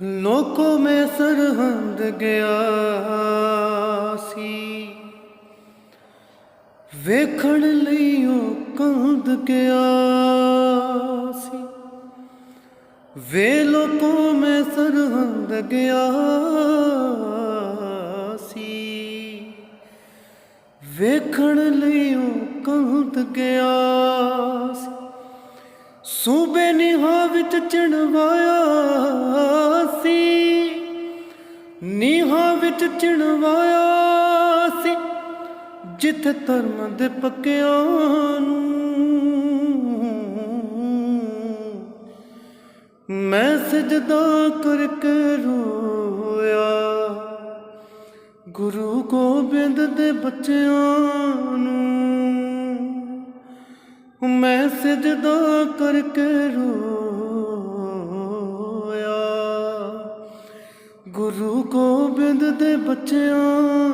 ਲੋਕੋ ਮੈਂ ਸਰਹੰਦ ਗਿਆ ਸੀ। ਵੇਖਣ ਲਈ ਉਹ ਕੰਧ ਗਿਆ ਸੀ। ਵੇ ਲੋਕੋ ਮੈਂ ਸਰਹੰਦ ਗਿਆ ਸੀ। ਵੇਖਣ ਲਈ ਉਹ ਕੰਧ ਗਿਆ ਸੀ। ਸੂਬੇ ਨਿਹਾਂ ਵਿੱਚ ਚਿਣਵਾਇਆ ਨੀਹਾਂ ਵਿੱਚ ਚਿਣਵਾਇਆ ਸੀ, ਜਿੱਥੇ ਧਰਮ ਦੇ ਪੱਕਿਆਂ ਨੂੰ ਮੈਂ ਸਜਦਾ ਕਰਕੇ ਰੋਇਆ। ਗੁਰੂ ਗੋਬਿੰਦ ਦੇ ਬੱਚਿਆਂ ਨੂੰ ਮੈਂ ਸਜਦਾ ਕਰਕੇ ਰੋਇਆ ਗੁਰੂ ਗੋਬਿੰਦ ਦੇ ਬੱਚਿਆਂ